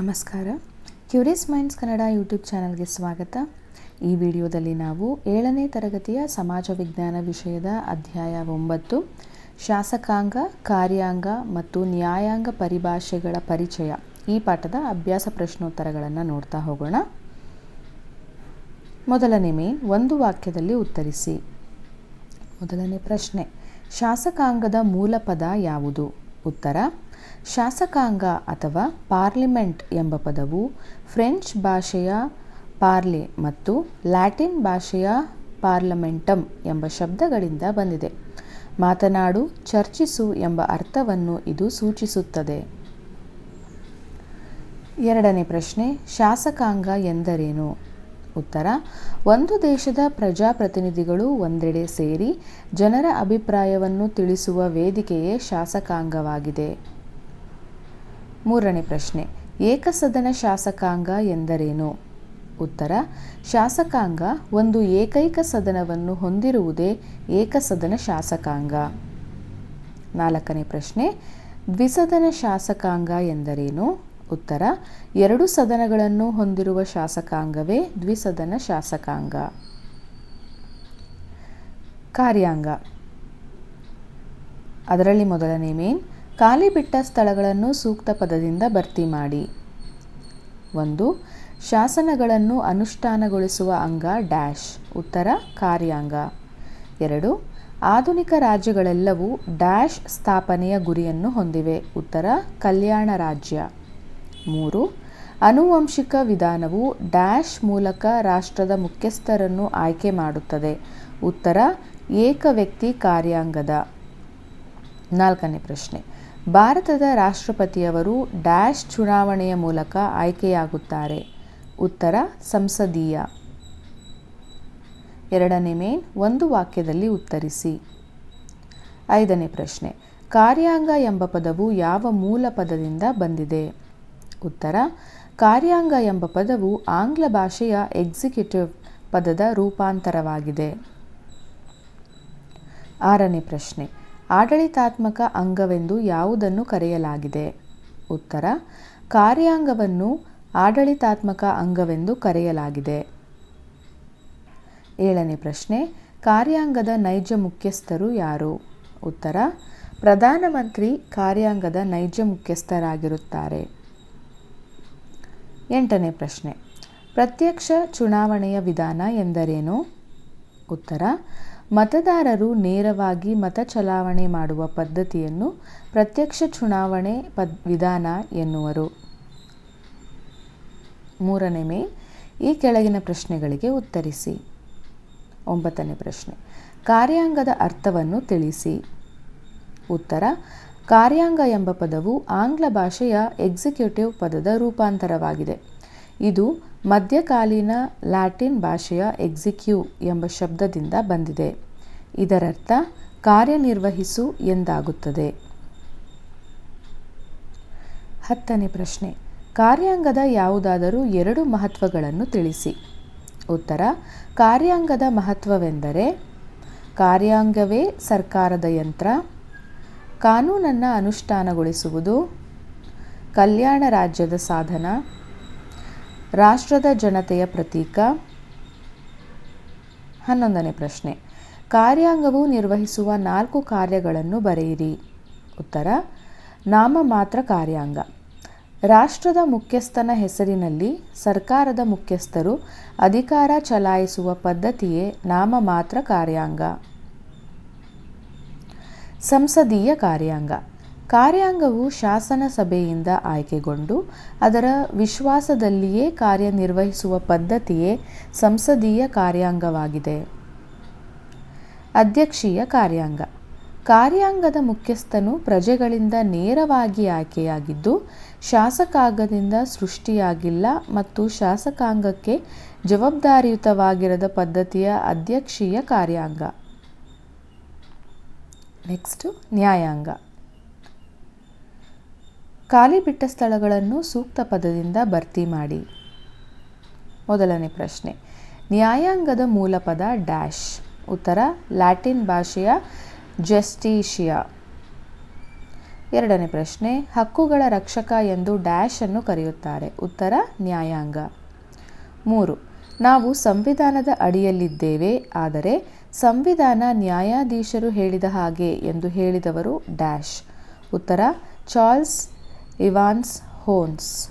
ನಮಸ್ಕಾರ. Curious minds Kannada YouTube ಚಾನಲ್ಗೆ ಸ್ವಾಗತ. ಈ ವಿಡಿಯೋದಲ್ಲಿ ನಾವು ಏಳನೇ ತರಗತಿಯ ಸಮಾಜ ವಿಜ್ಞಾನ ವಿಷಯದ ಅಧ್ಯಾಯ ಒಂಬತ್ತು, ಶಾಸಕಾಂಗ, ಕಾರ್ಯಾಂಗ ಮತ್ತು ನ್ಯಾಯಾಂಗ ಪರಿಭಾಷೆಗಳ ಪರಿಚಯ. ಈ ಪಾಠದ ಅಭ್ಯಾಸ ಪ್ರಶ್ನೋತ್ತರಗಳನ್ನು ನೋಡ್ತಾ ಹೋಗೋಣ. ಮೊದಲನೇ ಮೇನ್ ಒಂದು ವಾಕ್ಯದಲ್ಲಿ ಉತ್ತರಿಸಿ. ಮೊದಲನೇ ಪ್ರಶ್ನೆ, ಶಾಸಕಾಂಗದ ಮೂಲ ಪದ ಯಾವುದು? ಉತ್ತರ ಶಾಸಕಾಂಗ ಅಥವಾ ಪಾರ್ಲಿಮೆಂಟ್ ಎಂಬ ಪದವು ಫ್ರೆಂಚ್ ಭಾಷೆಯ ಪಾರ್ಲೆ ಮತ್ತು ಲ್ಯಾಟಿನ್ ಭಾಷೆಯ ಪಾರ್ಲಮೆಂಟಮ್ ಎಂಬ ಶಬ್ದಗಳಿಂದ ಬಂದಿದೆ. ಮಾತನಾಡು, ಚರ್ಚಿಸು ಎಂಬ ಅರ್ಥವನ್ನು ಇದು ಸೂಚಿಸುತ್ತದೆ. ಎರಡನೇ ಪ್ರಶ್ನೆ, ಶಾಸಕಾಂಗ ಎಂದರೇನು? ಉತ್ತರ, ಒಂದು ದೇಶದ ಪ್ರಜಾಪ್ರತಿನಿಧಿಗಳು ಒಂದೆಡೆ ಸೇರಿ ಜನರ ಅಭಿಪ್ರಾಯವನ್ನು ತಿಳಿಸುವ ವೇದಿಕೆಯೇ ಶಾಸಕಾಂಗವಾಗಿದೆ. ಮೂರನೇ ಪ್ರಶ್ನೆ, ಏಕಸದನ ಶಾಸಕಾಂಗ ಎಂದರೇನು? ಉತ್ತರ, ಶಾಸಕಾಂಗ ಒಂದು ಏಕೈಕ ಸದನವನ್ನು ಹೊಂದಿರುವುದೇ ಏಕಸದನ ಶಾಸಕಾಂಗ. ನಾಲ್ಕನೇ ಪ್ರಶ್ನೆ, ದ್ವಿಸದನ ಶಾಸಕಾಂಗ ಎಂದರೇನು? ಉತ್ತರ, ಎರಡು ಸದನಗಳನ್ನು ಹೊಂದಿರುವ ಶಾಸಕಾಂಗವೇ ದ್ವಿಸದನ ಶಾಸಕಾಂಗ. ಕಾರ್ಯಾಂಗ. ಅದರಲ್ಲಿ ಮೊದಲನೇ ಮೇನ್ ಖಾಲಿ ಬಿಟ್ಟ ಸ್ಥಳಗಳನ್ನು ಸೂಕ್ತ ಪದದಿಂದ ಭರ್ತಿ ಮಾಡಿ. ಒಂದು, ಶಾಸನಗಳನ್ನು ಅನುಷ್ಠಾನಗೊಳಿಸುವ ಅಂಗ ಡ್ಯಾಶ್, ಉತ್ತರ ಕಾರ್ಯಾಂಗ. ಎರಡು, ಆಧುನಿಕ ರಾಜ್ಯಗಳೆಲ್ಲವೂ ಡ್ಯಾಶ್ ಸ್ಥಾಪನೆಯ ಗುರಿಯನ್ನು ಹೊಂದಿವೆ, ಉತ್ತರ ಕಲ್ಯಾಣ ರಾಜ್ಯ. ಮೂರು ಅನುವಂಶಿಕ ವಿಧಾನವು ಡ್ಯಾಶ್ ಮೂಲಕ ರಾಷ್ಟ್ರದ ಮುಖ್ಯಸ್ಥರನ್ನು ಆಯ್ಕೆ ಮಾಡುತ್ತದೆ, ಉತ್ತರ ಏಕ ವ್ಯಕ್ತಿ ಕಾರ್ಯಾಂಗದ. ನಾಲ್ಕನೇ ಪ್ರಶ್ನೆ ಭಾರತದ ರಾಷ್ಟ್ರಪತಿಯವರು ಡ್ಯಾಶ್ ಚುನಾವಣೆಯ ಮೂಲಕ ಆಯ್ಕೆಯಾಗುತ್ತಾರೆ. ಉತ್ತರ ಸಂಸದೀಯ. ಎರಡನೇ ಮೇನ್, ಒಂದು ವಾಕ್ಯದಲ್ಲಿ ಉತ್ತರಿಸಿ. ಐದನೇ ಪ್ರಶ್ನೆ, ಕಾರ್ಯಾಂಗ ಎಂಬ ಪದವು ಯಾವ ಮೂಲ ಪದದಿಂದ ಬಂದಿದೆ? ಉತ್ತರ, ಕಾರ್ಯಾಂಗ ಎಂಬ ಪದವು ಆಂಗ್ಲ ಭಾಷೆಯ ಎಕ್ಸಿಕ್ಯೂಟಿವ್ ಪದದ ರೂಪಾಂತರವಾಗಿದೆ. ಆರನೇ ಪ್ರಶ್ನೆ ಆಡಳಿತಾತ್ಮಕ ಅಂಗವೆಂದು ಯಾವುದನ್ನು ಕರೆಯಲಾಗಿದೆ? ಉತ್ತರ, ಕಾರ್ಯಾಂಗವನ್ನು ಆಡಳಿತಾತ್ಮಕ ಅಂಗವೆಂದು ಕರೆಯಲಾಗಿದೆ. ಏಳನೇ ಪ್ರಶ್ನೆ, ಕಾರ್ಯಾಂಗದ ನೈಜ ಮುಖ್ಯಸ್ಥರು ಯಾರು? ಉತ್ತರ ಪ್ರಧಾನಮಂತ್ರಿ ಕಾರ್ಯಾಂಗದ ನೈಜ ಮುಖ್ಯಸ್ಥರಾಗಿರುತ್ತಾರೆ. ಎಂಟನೇ ಪ್ರಶ್ನೆ, ಪ್ರತ್ಯಕ್ಷ ಚುನಾವಣೆಯ ವಿಧಾನ ಎಂದರೇನು? ಉತ್ತರ ಮತದಾರರು ನೇರವಾಗಿ ಮತ ಚಲಾವಣೆ ಮಾಡುವ ಪದ್ಧತಿಯನ್ನು ಪ್ರತ್ಯಕ್ಷ ಚುನಾವಣೆ ಪದ್, ವಿಧಾನ ಎನ್ನುವರು. ಮೂರನೇ ಮೇ, ಈ ಕೆಳಗಿನ ಪ್ರಶ್ನೆಗಳಿಗೆ ಉತ್ತರಿಸಿ. ಒಂಬತ್ತನೇ ಪ್ರಶ್ನೆ, ಕಾರ್ಯಾಂಗದ ಅರ್ಥವನ್ನು ತಿಳಿಸಿ. ಉತ್ತರ, ಕಾರ್ಯಾಂಗ ಎಂಬ ಪದವು ಆಂಗ್ಲ ಭಾಷೆಯ ಎಕ್ಸಿಕ್ಯೂಟಿವ್ ಪದದ ರೂಪಾಂತರವಾಗಿದೆ. ಇದು ಮಧ್ಯಕಾಲೀನ ಲ್ಯಾಟಿನ್ ಭಾಷೆಯ ಎಕ್ಸಿಕ್ಯೂ ಎಂಬ ಶಬ್ದದಿಂದ ಬಂದಿದೆ. ಇದರರ್ಥ, ಕಾರ್ಯನಿರ್ವಹಿಸು ಎಂದಾಗುತ್ತದೆ. ಹತ್ತನೇ ಪ್ರಶ್ನೆ. ಕಾರ್ಯಾಂಗದ ಯಾವುದಾದರೂ ಎರಡು ಮಹತ್ವಗಳನ್ನು ತಿಳಿಸಿ. ಉತ್ತರ, ಕಾರ್ಯಾಂಗದ ಮಹತ್ವವೆಂದರೆ, ಕಾರ್ಯಾಂಗವೇ ಸರ್ಕಾರದ ಯಂತ್ರ, ಕಾನೂನನ್ನು ಅನುಷ್ಠಾನಗೊಳಿಸುವುದು, ಕಲ್ಯಾಣ ರಾಜ್ಯದ ಸಾಧನ ರಾಷ್ಟ್ರದ ಜನತೆಯ ಪ್ರತೀಕ? ಹನ್ನೊಂದನೇ ಪ್ರಶ್ನೆ. ಕಾರ್ಯಾಂಗವು ನಿರ್ವಹಿಸುವ ನಾಲ್ಕು ಕಾರ್ಯಗಳನ್ನು ಬರೆಯಿರಿ. ಉತ್ತರ, ನಾಮ ಮಾತ್ರ ಕಾರ್ಯಾಂಗ. ರಾಷ್ಟ್ರದ ಮುಖ್ಯಸ್ಥನ ಹೆಸರಿನಲ್ಲಿ ಸರ್ಕಾರದ ಮುಖ್ಯಸ್ಥರು ಅಧಿಕಾರ ಚಲಾಯಿಸುವ ಪದ್ಧತಿಯೇ ನಾಮ ಮಾತ್ರ ಕಾರ್ಯಾಂಗ. ಸಂಸದೀಯ ಕಾರ್ಯಾಂಗ. ಕಾರ್ಯಾಂಗವು ಶಾಸನ ಸಭೆಯಿಂದ ಆಯ್ಕೆಗೊಂಡು ಅದರ ವಿಶ್ವಾಸದಲ್ಲಿಯೇ ಕಾರ್ಯನಿರ್ವಹಿಸುವ ಪದ್ಧತಿಯೇ ಸಂಸದೀಯ ಕಾರ್ಯಾಂಗವಾಗಿದೆ. ಅಧ್ಯಕ್ಷೀಯ ಕಾರ್ಯಾಂಗ. ಕಾರ್ಯಾಂಗದ ಮುಖ್ಯಸ್ಥನು ಪ್ರಜೆಗಳಿಂದ ನೇರವಾಗಿ ಆಯ್ಕೆಯಾಗಿದ್ದು, ಶಾಸಕಾಂಗದಿಂದ ಸೃಷ್ಟಿಯಾಗಿಲ್ಲ ಮತ್ತು ಶಾಸಕಾಂಗಕ್ಕೆ ಜವಾಬ್ದಾರಿಯುತವಾಗಿರದ ಪದ್ಧತಿಯ ಅಧ್ಯಕ್ಷೀಯ ಕಾರ್ಯಾಂಗ. ನೆಕ್ಸ್ಟು, ನ್ಯಾಯಾಂಗ. ಖಾಲಿ ಬಿಟ್ಟ ಸ್ಥಳಗಳನ್ನು ಸೂಕ್ತ ಪದದಿಂದ ಭರ್ತಿ ಮಾಡಿ. ಮೊದಲನೇ ಪ್ರಶ್ನೆ, ನ್ಯಾಯಾಂಗದ ಮೂಲ ಪದ ಡ್ಯಾಶ್. ಉತ್ತರ, ಲ್ಯಾಟಿನ್ ಭಾಷೆಯ ಜಸ್ಟೀಷಿಯಾ. ಎರಡನೇ ಪ್ರಶ್ನೆ, ಹಕ್ಕುಗಳ ರಕ್ಷಕ ಎಂದು ಡ್ಯಾಶ್ ಅನ್ನು ಕರೆಯುತ್ತಾರೆ. ಉತ್ತರ, ನ್ಯಾಯಾಂಗ. ಮೂರು, ನಾವು ಸಂವಿಧಾನದ ಅಡಿಯಲ್ಲಿದ್ದೇವೆ, ಆದರೆ ಸಂವಿಧಾನ ನ್ಯಾಯಾಧೀಶರು ಹೇಳಿದ ಹಾಗೆ ಎಂದು ಹೇಳಿದವರು ಡ್ಯಾಶ್. ಉತ್ತರ, ಚಾರ್ಲ್ಸ್ ಇವಾನ್ಸ್ ಹೋನ್ಸ್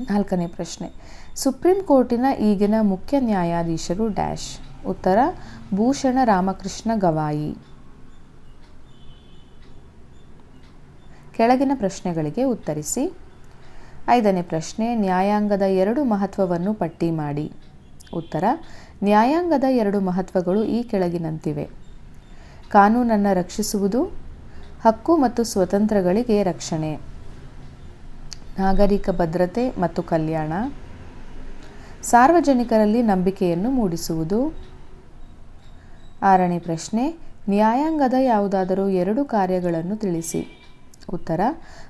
ನಾಲ್ಕನೇ ಪ್ರಶ್ನೆ. ಸುಪ್ರೀಂ ಕೋರ್ಟಿನ ಈಗಿನ ಮುಖ್ಯ ನ್ಯಾಯಾಧೀಶರು ಡ್ಯಾಶ್. ಉತ್ತರ, ಭೂಷಣ ರಾಮಕೃಷ್ಣ ಗವಾಯಿ. ಕೆಳಗಿನ ಪ್ರಶ್ನೆಗಳಿಗೆ ಉತ್ತರಿಸಿ. ಐದನೇ ಪ್ರಶ್ನೆ, ನ್ಯಾಯಾಂಗದ ಎರಡು ಮಹತ್ವವನ್ನು ಪಟ್ಟಿ ಮಾಡಿ. ಉತ್ತರ, ನ್ಯಾಯಾಂಗದ ಎರಡು ಮಹತ್ವಗಳು ಈ ಕೆಳಗಿನಂತಿವೆ. ಕಾನೂನನ್ನು ರಕ್ಷಿಸುವುದು ಹಕ್ಕು ಮತ್ತು ಸ್ವತಂತ್ರಗಳಿಗೆ ರಕ್ಷಣೆ. ನಾಗರಿಕ ಭದ್ರತೆ ಮತ್ತು ಕಲ್ಯಾಣ. ಸಾರ್ವಜನಿಕರಲ್ಲಿ ನಂಬಿಕೆಯನ್ನು ಮೂಡಿಸುವುದು. ಆರನೇ ಪ್ರಶ್ನೆ, ನ್ಯಾಯಾಂಗದ ಯಾವುದಾದರೂ ಎರಡು ಕಾರ್ಯಗಳನ್ನು ತಿಳಿಸಿ. ಉತ್ತರ,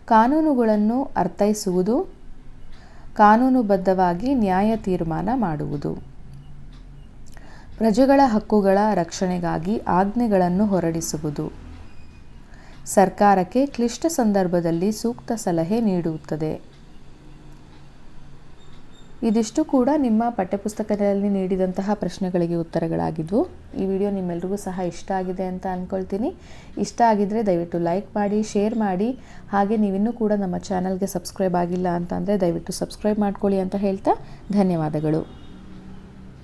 ಕಾನೂನುಗಳನ್ನು ಅರ್ಥೈಸುವುದು. ಕಾನೂನುಬದ್ಧವಾಗಿ ನ್ಯಾಯ ತೀರ್ಮಾನ ಮಾಡುವುದು. ಪ್ರಜೆಗಳ ಹಕ್ಕುಗಳ ರಕ್ಷಣೆಗಾಗಿ ಆಜ್ಞೆಗಳನ್ನು ಹೊರಡಿಸುವುದು. ಸರ್ಕಾರಕ್ಕೆ ಕ್ಲಿಷ್ಟ ಸಂದರ್ಭದಲ್ಲಿ ಸೂಕ್ತ ಸಲಹೆ ನೀಡುತ್ತದೆ. ಇದಿಷ್ಟು ಕೂಡ ನಿಮ್ಮ ಪಠ್ಯಪುಸ್ತಕದಲ್ಲಿ ನೀಡಿದಂತಹ ಪ್ರಶ್ನೆಗಳಿಗೆ ಉತ್ತರಗಳಾಗಿದ್ವು ಈ ವಿಡಿಯೋ ನಿಮ್ಮೆಲ್ರಿಗೂ ಸಹ ಇಷ್ಟ ಆಗಿದೆ ಅಂತ ಅಂದ್ಕೊಳ್ತೀನಿ ಇಷ್ಟ ಆಗಿದ್ದರೆ ದಯವಿಟ್ಟು ಲೈಕ್ ಮಾಡಿ, ಶೇರ್ ಮಾಡಿ. ಹಾಗೆ ನೀವಿನ್ನೂ ಕೂಡ ನಮ್ಮ ಚಾನಲ್ಗೆ ಸಬ್ಸ್ಕ್ರೈಬ್ ಆಗಿಲ್ಲ ಅಂತ ಅಂದರೆ ದಯವಿಟ್ಟು ಸಬ್ಸ್ಕ್ರೈಬ್ ಮಾಡ್ಕೊಳ್ಳಿ ಅಂತ ಹೇಳ್ತಾ ಧನ್ಯವಾದಗಳು.